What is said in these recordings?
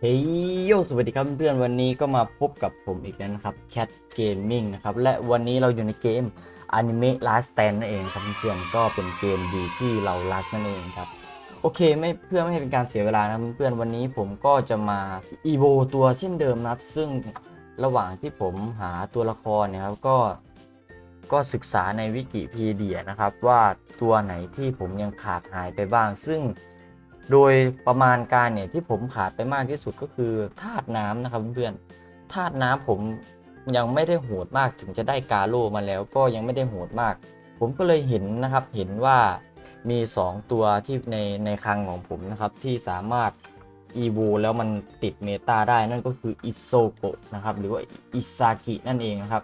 เฮ้ยโยสวัสดีครับเพื่อนๆวันนี้ก็มาพบกับผมอีกแล้วนะครับ Cat Gaming นะครับ และวันนี้เราอยู่ในเกม Anime Last Stand นั่นเองครับเพื่อนๆก็เป็นเกมดีที่เรารักนั่นเองครับ โอเคไม่เพื่อไม่ให้เป็นการเสียเวลานะเพื่อนๆวันนี้ผมก็จะมา EVO ตัวเช่นเดิมนะครับ ซึ่งระหว่างที่ผมหาตัวละครเนี่ยครับก็ก็ศึกษาในวิกิพีเดียนะครับ ว่าตัวไหนที่ผมยังขาดหายไปบ้าง ซึ่ง โดยประมาณการเนี่ยที่ผมขาดไปมากที่สุดก็คือธาตุน้ำนะครับเพื่อนๆธาตุน้ำผมยังไม่ได้โหดมากถึงจะได้กาโลมาแล้วก็ยังไม่ได้โหดมาก ผมก็เลยเห็นนะครับเห็นว่ามี 2 ตัวที่ในในคลังของผมนะครับที่สามารถอีโวแล้วมันติดเมตาได้นั่นก็คืออิโซโกะนะครับหรือว่าอิซากินั่นเองนะครับ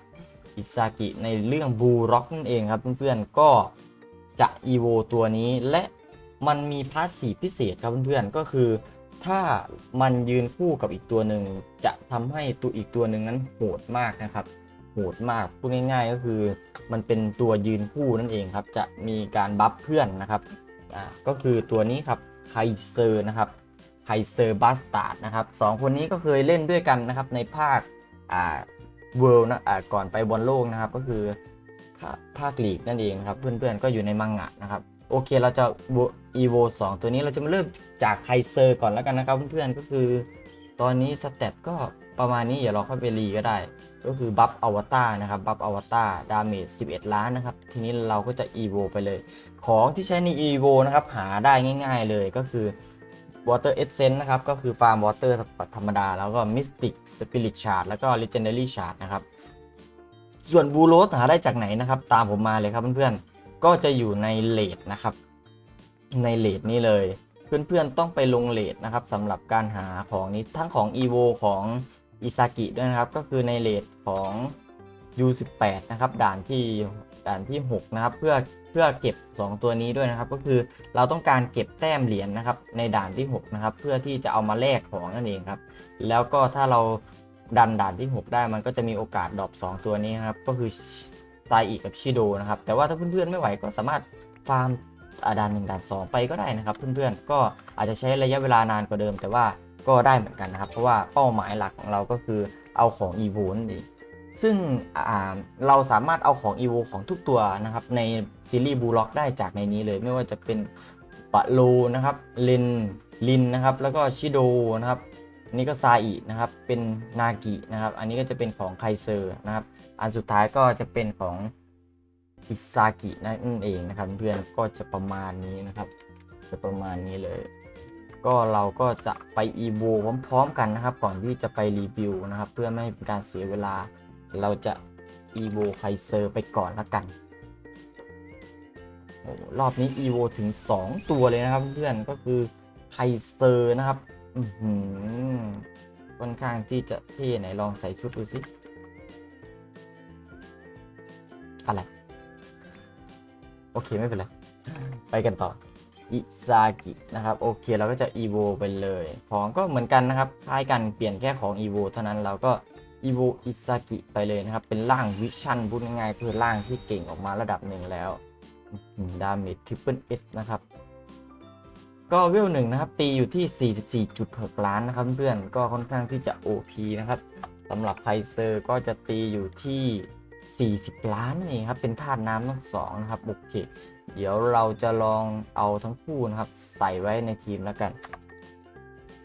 อิซากิในเรื่องบูร็อกนั่นเองครับเพื่อนๆก็จะอีโวตัวนี้และ มันมีพาสซีฟพิเศษครับเพื่อนๆ ก็คือ ถ้ามันยืนคู่กับอีกตัวหนึ่งจะทำให้ตัวอีกตัวหนึ่งนั้นโหดมากนะครับ โหดมากพูดง่าย ๆ ก็คือ มันเป็นตัวยืนคู่นั่นเองครับ จะมีการบัฟเพื่อนนะครับอ่าก็คือตัวนี้ครับไคเซอร์นะครับไคเซอร์บัสตาร์ดนะครับสองคนนี้ก็เคยเล่นด้วยกันนะครับในภาคอ่าเวิลด์นะอ่าก่อนไปบอลโลกนะครับก็คือภาภาคลีกนั่นเองครับเพื่อนๆก็อยู่ในมังงะนะครับ โอเคเราจะอีโวสองตัวนี้เราจะมาเริ่มจากไคเซอร์ก่อนแล้วกันนะครับเพื่อนๆก็คือ ตอนนี้สเตตก็ประมาณนี้อย่าเราค่อยไปรีก็ได้ ก็คือบัฟอวตารนะครับบัฟอวตารดาเมจ11 ล้านนะครับ ทีนี้เราก็จะอีโวไปเลย ของที่ใช้ใน EVO นะครับ หาได้ง่ายๆเลยก็คือ Water Essence นะครับ ก็คือฟาร์ม Water ธรรมดา แล้วก็ Mystic Spirit Shard แล้วก็ Legendary Shard นะครับ ส่วนบูโรสหาได้จากไหนนะครับ ตามผมมาเลยครับเพื่อนๆ ก็จะอยู่ในเลดนะครับ ในเลดนี้เลย เพื่อนๆต้องไปลงเลดนะครับสำหรับการหาของนี้ทั้งของ EVO ของอิซากิด้วยนะครับ ก็คือในเลดของ U18 นะครับ ด่านที่ด่านที่ 6 นะครับ เพื่อเพื่อเก็บ 2 ตัวนี้ด้วยนะครับ ก็คือเราต้องการเก็บแต้มเหรียญนะครับ ในด่านที่ 6 นะครับ เพื่อที่จะเอามาแลกของนั่นเองครับ แล้วก็ถ้าเราดันด่านที่ 6 ได้มันก็จะมีโอกาสดรอป2ตัวนี้นครับ ก็คือ ไซอีกับชิโดนะครับ แต่ว่าถ้าเพื่อนๆไม่ไหวก็สามารถฟาร์มอาด่านหนึ่งด่านสองไปก็ได้นะครับ เพื่อนๆก็อาจจะใช้ระยะเวลานานกว่าเดิม แต่ว่าก็ได้เหมือนกันนะครับ เพราะว่าเป้าหมายหลักของเราก็คือเอาของ e v o นั่นเองซึ่งเราสามารถเอาของ EVO ของทุกตัวนะครับ ในซีรีส์บูล็อกได้จากในนี้เลย ไม่ว่าจะเป็นปะโลนะครับเลนลินนะครับ แล้วก็ชิโดนะครับ อันนี้ก็ซาอินะครับ เป็นนากินะครับ อันนี้ก็จะเป็นของไคเซอร์นะครับ อันสุดท้ายก็จะเป็นของอิซากินั่นเองนะครับ เพื่อนก็จะประมาณนี้นะครับ จะประมาณนี้เลย ก็เราก็จะไปอีโวพร้อมๆกันนะครับ ก่อนที่จะไปรีวิวนะครับ เพื่อไม่ให้เป็นการเสียเวลา เราจะ evo ไคเซอร์ไปก่อนละกันรอบนี้ evo ถึง 2 ตัวเลยนะครับ เพื่อนก็คือไคเซอร์นะครับ อือหือค่อนข้างที่จะเท่ไหนลองใส่ชุดดูสิ อะไร โอเคไม่เป็นไร ไปกันต่อ อิซากินะครับ โอเคเราก็จะ evo ไปเลย ของก็เหมือนกันนะครับ คล้ายกันเปลี่ยนแค่ของ evo เท่านั้นเราก็ evo อิซากิไปเลยนะครับ เป็นร่างวิชั่นพูดง่ายๆคือร่างที่เก่งออกมาระดับหนึ่งแล้วดาเมจทริปเปิลเอสนะครับ ก็เวลหนึ่งนะครับตีอยู่ที่ 44.6 ล้านนะครับเพื่อนก็ค่อนข้างที่จะ OP นะครับสำหรับไคเซอร์ก็จะตีอยู่ที่ 40 ล้านนั่ครับเป็นธาตุน้ำทั้งสองนะครับโอเค เดี๋ยวเราจะลองเอาทั้งคู่นะครับ ใส่ไว้ในทีมแล้วกัน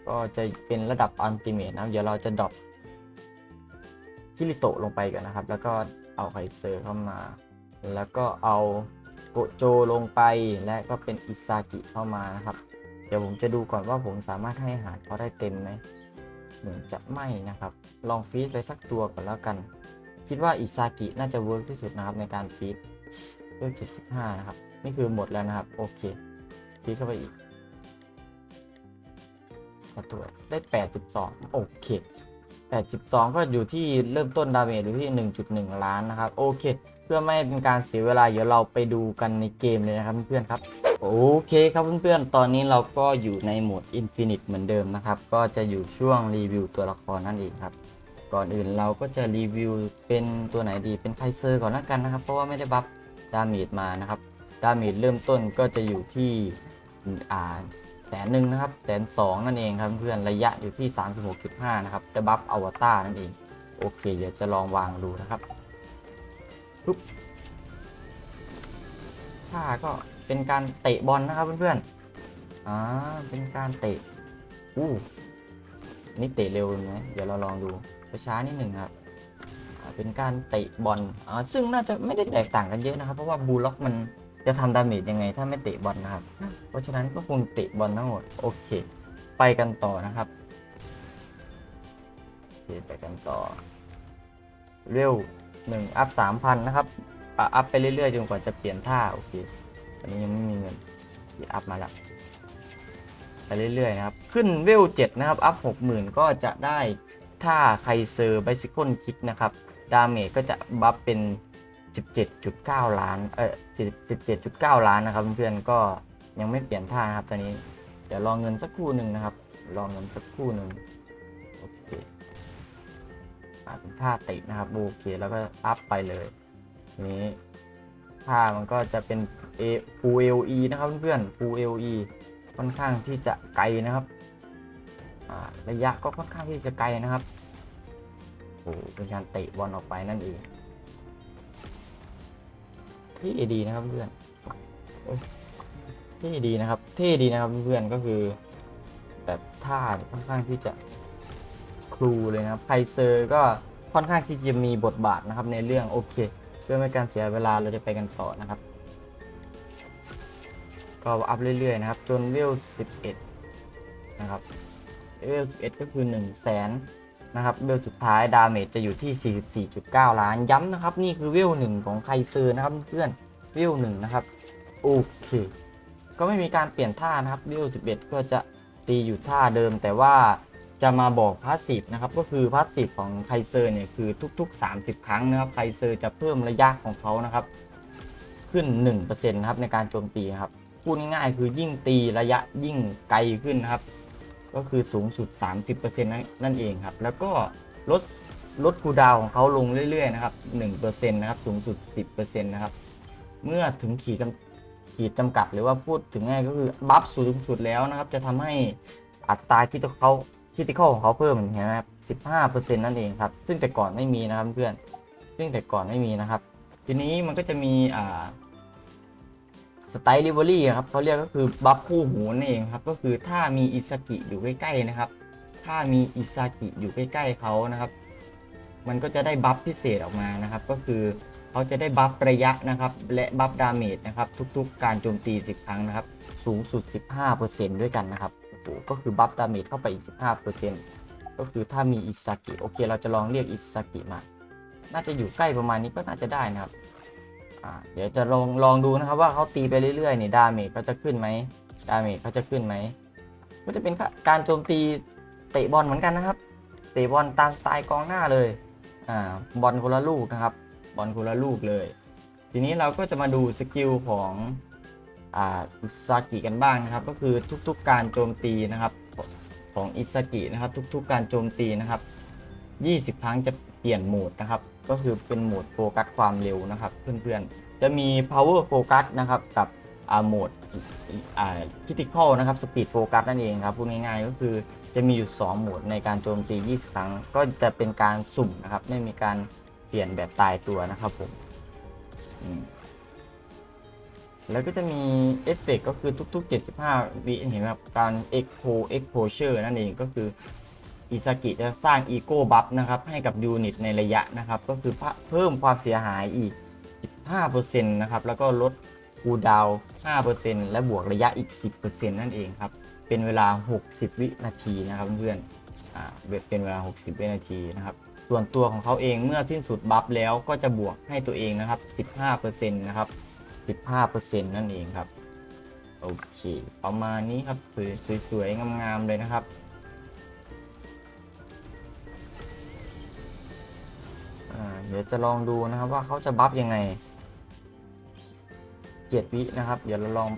ก็จะเป็นระดับอันติเมทนะครับเดี๋ยวเราจะดรอปคิริโตะลงไปกันนะครับ แล้วก็เอาไคเซอร์เข้ามา แล้วก็เอาโกโจลงไปและก็เป็นอิซากิเข้ามานะครับ เดี๋ยวผมจะดูก่อนว่าผมสามารถให้อาหารเขาได้เต็มไหมเหมือนจะไม่นะครับ ลองฟีดไปสักตัวก่อนแล้วกัน คิดว่าอิซากิน่าจะเวิร์กที่สุดนะครับในการฟีดเลือก75 นะครับ นี่คือหมดแล้วนะครับ โอเคคลิกเข้าไปอีกมาตัวได้ 82 โอเค 82 ก็อยู่ที่เริ่มต้นดาเมจอยู่ที่ 1.1 ล้านนะครับ โอเค เพื่อไม่เป็นการเสียเวลาเดี๋ยวเราไปดูกันในเกมเลยนะครับเพื่อนๆครับ โอเคครับเพื่อนๆ ตอนนี้เราก็อยู่ในโหมด Infinite เหมือนเดิมนะครับ ก็จะอยู่ช่วงรีวิวตัวละครนั่นเองครับ ก่อนอื่นเราก็จะรีวิวเป็นตัวไหนดี เป็นไคเซอร์ก่อนละกันนะครับ เพราะว่าไม่ได้บัฟดาเมจมานะครับ ดาเมจเริ่มต้นก็จะอยู่ที่อ่าแสนหนึ่งนะครับแสนสองนั่นเองครับเพื่อนระยะอยู่ที่ 36.5 นะครับจะบัฟอวตารนั่นเอง โอเค เดี๋ยวจะลองวางดูนะครับปุ๊บท่าก็ เป็นการเตะบอลนะครับเพื่อนๆ อ่า เป็นการเตะ อู้ นี่เตะเร็วไหมเดี๋ยวเราลองดูช้านิดหนึ่งครับ เป็นการเตะบอล อ่า ซึ่งน่าจะไม่ได้แตกต่างกันเยอะนะครับ เพราะว่าบูล็อกมันจะทำดาเมจยังไงถ้าไม่เตะบอลนะครับ เพราะฉะนั้นก็คงเตะบอลทั้งหมด โอเค ไปกันต่อนะครับโอเคไปกันต่อ เร็วหนึ่งอัพสามพันนะครับ อัพไปเรื่อยๆจนกว่าจะเปลี่ยนท่า โอเค อนนี้ยังไม่มีเงินที่อัพมาแล้วไปเรื่อยๆนะครับ ขึ้นเวลเจ็ดนะครับ อัพหกหมื่นก็จะได้ท่าไคเซอร์ไบซิคอนคิกนะครับ ดาเมจก็จะบัฟเป็น 17.9 ล้าน เออ17.9 ล้านนะครับเพื่อนๆ ก็ยังไม่เปลี่ยนท่านะครับตอนนี้ เดี๋ยวรอเงินสักครู่หนึ่งนะครับ รอเงินสักครู่หนึ่งโอเคอาเป็นท่าตินะครับ โอเค แล้วก็อัพไปเลยนี้ ท่ามันก็จะเป็น A full LE นะครับเพื่อนๆ full LE ค่อนข้างที่จะไกลนะครับระยะก็ค่อนข้างที่จะไกลนะครับโอ้เป็นการเตะบอลออกไปนั่นเองที่ดีนะครับเพื่อนที่ดีนะครับเท่ดีนะครับเพื่อนก็คือแบบท่าค่อนข้างที่จะครูเลยนะครับไคเซอร์ก็ค่อนข้างที่จะมีบทบาทนะครับในเรื่องโอเค เพื่อไม่ให้การเสียเวลาเราจะไปกันต่อนะครับ ก็อัพเรื่อยๆนะครับ จนเวล11 นะครับเวล11 ก็คือ 1 0 0 0 0แสนนะครับเวลสุดท้ายดาเมจจะอยู่ที่ 44.9 ล้านย้ำนะครับ นี่คือเวล1ของไคเซอร์นะครับเพื่อนเวล1นะครับโอเค ก็ไม่มีการเปลี่ยนท่านะครับเวล11 ก็จะตีอยู่ท่าเดิมแต่ว่า จะมาบอกพาสซีฟนะครับก็คือพาสซีฟของไคเซอร์เนี่ยคือทุกๆ 30 ครั้งนะครับไคเซอร์จะเพิ่มระยะของเขานะครับขึ้น 1%นะครับในการโจมตีนะครับพูดง่ายๆคือยิ่งตีระยะยิ่งไกลขึ้นนะครับ ก็คือสูงสุด 30%นั่นนั่นเองครับ แล้วก็ลดลดคูดาวของเขาลงเรื่อยๆนะครับ1%นะครับสูงสุด 10%นะครับเมื่อถึงขีดขีดจำกัดหรือว่าพูดถึงง่ายก็คือบัฟสูงสุดแล้วนะครับ จะทำให้อัตราที่เขา คิติคอลของเขาเพิ่มเห็นไหมครับ15%นั่นเองครับ ซึ่งแต่ก่อนไม่มีนะครับเพื่อน ซึ่งแต่ก่อนไม่มีนะครับ ทีนี้มันก็จะมีอ่าสไตล์ลิเวอรี่ครับเขาเรียกก็คือบัฟคู่หูนั่นเองครับ ก็คือถ้ามีอิซากิอยู่ใกล้ๆนะครับ ถ้ามีอิซากิอยู่ใกล้ๆเขานะครับ มันก็จะได้บัฟพิเศษออกมานะครับ ก็คือเขาจะได้บัฟระยะนะครับ และบัฟดาเมจนะครับ ทุกๆ การโจมตี 10 ครั้งนะครับ สูงสุด 15%ด้วยกันนะครับ โหก็คือบัฟดาเมจเข้าไปอีก 15%ก็คือถ้ามีอิซากิโอเค เราจะลองเรียกอิซากิมา น่าจะอยู่ใกล้ประมาณนี้ก็น่าจะได้นะครับเดี๋ยวจะลองลองดูนะครับว่าเขาตีไปเรื่อยๆเนี่ยดาเมจเขาจะขึ้นไหมดาเมจเขาจะขึ้นไหมก็จะเป็นการโจมตีเตะบอลเหมือนกันนะครับ เตะบอลตามสไตล์กองหน้าเลยอ่าบอลคนละลูกนะครับ บอลคนละลูกเลย ทีนี้เราก็จะมาดูสกิลของ อิซากิกันบ้างนะครับ ก็คือทุกๆการโจมตีนะครับของอิซากินะครับ ทุกๆการโจมตีนะครับ 20 ครั้งจะเปลี่ยนโหมดนะครับ ก็คือเป็นโหมดโฟกัสความเร็วนะครับ เพื่อนๆ จะมี power focus นะครับกับอ่าโหมดอ่า critical นะครับ speed focus นั่นเองครับพูดง่ายๆก็คือจะมีอยู่ 2 โหมดในการโจมตี 20 ครั้ง ก็จะเป็นการสุ่มนะครับ ไม่มีการเปลี่ยนแบบตายตัวนะครับผมม แล้วก็จะมีเอฟเฟกก็คือทุกๆ 75 วิเห็นไหมครับการ Expo Exposure นั่นเองก็คืออิซากิจะสร้างอีโก้บัฟนะครับให้กับยูนิตในระยะนะครับ ก็คือเพิ่มความเสียหายอีก 15%นะครับ แล้วก็ลดคูดาวน์5%และบวกระยะอีก 10%นั่นเองครับ เป็นเวลา 60 วินาทีนะครับเพื่อนอ่าเป็นเวลา 60 วินาทีนะครับ ส่วนตัวของเขาเองเมื่อสิ้นสุดบัฟแล้วก็จะบวกให้ตัวเองนะครับ 15%นะครับ 15%นั่นเองครับ โอเค ประมาณนี้ครับสวยๆ งามๆ เลยนะครับเดี๋ยวจะลองดูนะครับว่าเขาจะบัฟยังไง 7 วินะครับ เดี๋ยวเราลอง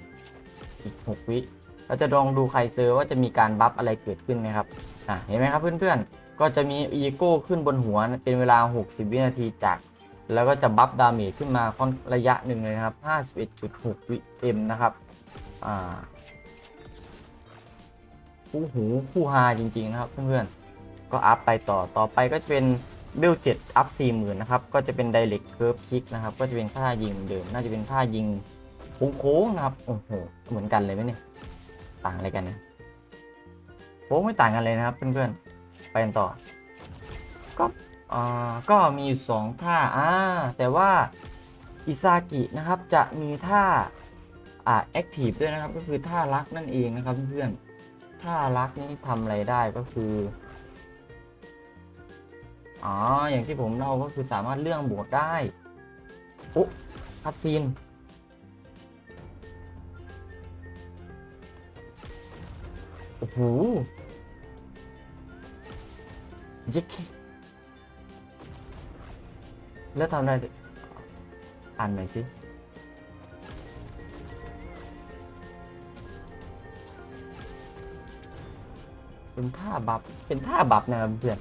อีก 6 วิเราจะลองดูไครเซอร์ว่าจะมีการบัฟอะไรเกิดขึ้นไหมครับอะเห็นไหมครับเพื่อนๆ ก็จะมีอีโก้ขึ้นบนหัวเป็นเวลา 60 วินาทีจาก แล้วก็จะบัฟดาเมจขึ้นมาค่อนระยะหนึ่งเลยนะครับ 51.6 วิเอ็มนะครับ อ่าคู่หูคู่ฮาจริงๆนะครับเพื่อนๆ ก็อัพไปต่อ ต่อไปก็จะเป็นเบลเจ็ดอัพสี่หมื่นนะครับ ก็จะเป็น direct curve kick นะครับ ก็จะเป็นท่ายิงเหมือนเดิม น่าจะเป็นท่ายิงโค้งๆนะครับ โอ้โห เหมือนกันเลยไหมเนี่ย ต่างอะไรกันเนะโค้งไม่ต่างกันเลยนะครับเพื่อนๆ ไปกันต่อ อ่าก็มีอยู่สองท่าอ่าแต่ว่าอิซากินะครับจะมีท่าอ่าแอคทีฟด้วยนะครับ ก็คือท่ารักนั่นเองนะครับเพื่อนๆท่ารักนี่ทำอะไรได้ก็คืออ๋ออย่างที่ผมเล่าก็คือสามารถเลื่อนโหมดได้โอ้คัดซีนโอ้โหเจ๊ก แล้วทำได้อ่านหน่อยสิเป็นท่าบัฟเป็นท่าบัฟนะครับเพื่อน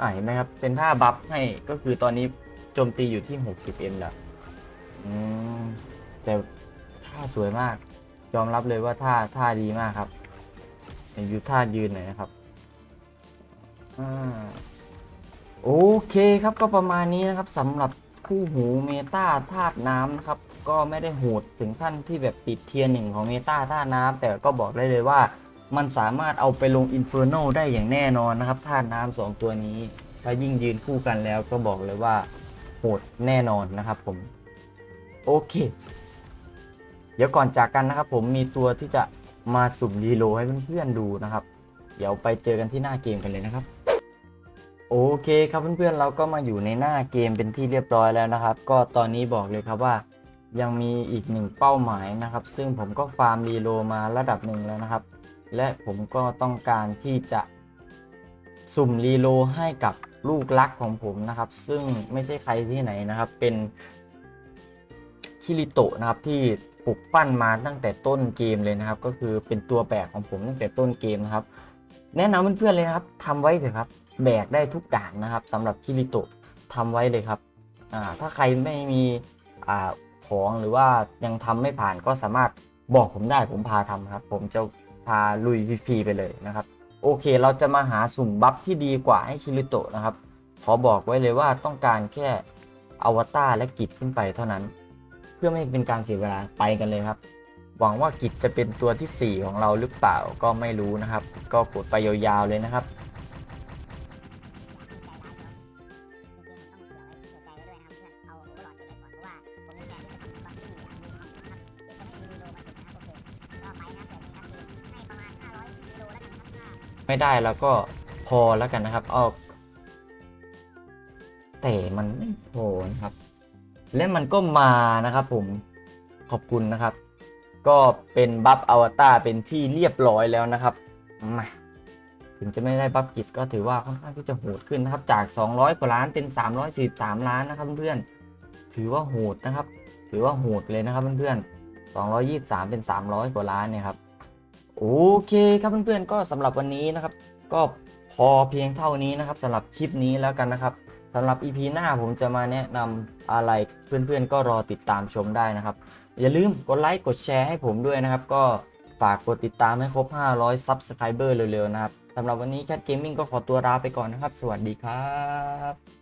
อ่าเห็นไหมครับ เป็นท่าบัฟให้ก็คือตอนนี้โจมตีอยู่ที่ 60m แล้วอืมแต่ท่าสวยมาก ยอมรับเลยว่าท่าท่าดีมากครับเห็นอยู่ท่ายืนหน่อยนะครับอ่า โอเคครับก็ประมาณนี้นะครับสำหรับคู่หูเมตาธาตุน้ำนะครับ ก็ไม่ได้โหดถึงขั้นที่แบบติดเทียร์หนึ่งของเมตาธาตุน้ำแต่ก็บอกได้เลยว่า มันสามารถเอาไปลงอินฟ r ร์โนได้อย่างแน่นอนนะครับธาตุน้ำสองตัวนี้ถ้ายิ่งยืนคู่กันแล้วก็บอกเลยว่าโหดแน่นอนนะครับผม โอเค เดี๋ยวก่อนจากกันนะครับผมมีตัวที่จะมาสุ่มรีโลให้เพื่อนๆดูนะครับ เดี๋ยวไปเจอกันที่หน้าเกมกันเลยนะครับ โอเคครับเพื่อนๆเราก็มาอยู่ในหน้าเกมเป็นที่เรียบร้อยแล้วนะครับ ก็ตอนนี้บอกเลยครับว่า ยังมีอีกหนึ่งเป้าหมายนะครับ ซึ่งผมก็ฟาร์มรีโลมาระดับหนึ่งแล้วนะครับ และผมก็ต้องการที่จะสุ่มรีโลให้กับลูกรักของผมนะครับ ซึ่งไม่ใช่ใครที่ไหนนะครับ เป็นคิริโตะนะครับที่ปลุกปั้นมาตั้งแต่ต้นเกมเลยนะครับ ก็คือเป็นตัวแบกของผมตั้งแต่ต้นเกมนะครับ แนะนำเพื่อนๆเลยนะครับทำไว้เถอะครับ แบกได้ทุกด่านนะครับสำหรับคิริโตะทำไว้เลยครับถ้าใครไม่มีอของหรือว่ายังทำไม่ผ่านก็สามารถบอกผมได้ผมพาทำครับ ผมจะพาลุยฟรีๆไปเลยนะครับ โอเคเราจะมาหาสุ่มบัฟที่ดีกว่าให้คิริโตะนะครับ ขอบอกไว้เลยว่าต้องการแค่อวตารและกิจขึ้นไปเท่านั้น เพื่อไม่ให้เป็นการเสียเวลาไปกันเลยครับหวังว่ากิจจะเป็นตัวทีสี่ 4 ของเราหรือเปล่าก็ไม่รู้นะครับ ก็กดไปยาวๆเลยนะครับ ไม่ได้แล้วก็พอแล้วกันนะครับเอาแต่มันไม่พอนะครับ และมันก็มานะครับผมขอบคุณนะครับ ก็เป็นบัฟอวตารเป็นที่เรียบร้อยแล้วนะครับมาถึงจะไม่ได้บัฟกิจก็ถือว่าค่อนข้างที่จะโหดขึ้นนะครับ จาก 200 กว่าล้านเป็น 343 ล้านนะครับเพื่อนๆถือว่าโหดนะครับ ถือว่าโหดเลยนะครับเพื่อนๆ223 เป็น 300 กว่าล้านเนี่ยครับ โอเคครับเพื่อนๆ ก็สำหรับวันนี้นะครับ ก็พอเพียงเท่านี้นะครับสำหรับคลิปนี้แล้วกันนะครับสำหรับ EP หน้าผมจะมาแนะนำอะไรเพื่อนๆ ก็รอติดตามชมได้นะครับ อย่าลืมกดไลค์กดแชร์ให้ผมด้วยนะครับ ก็ฝากกดติดตามให้ครบ 500 Subscriber เร็วๆ นะครับสำหรับวันนี้ Cat Gaming ก็ขอตัวลาไปก่อนนะครับ สวัสดีครับ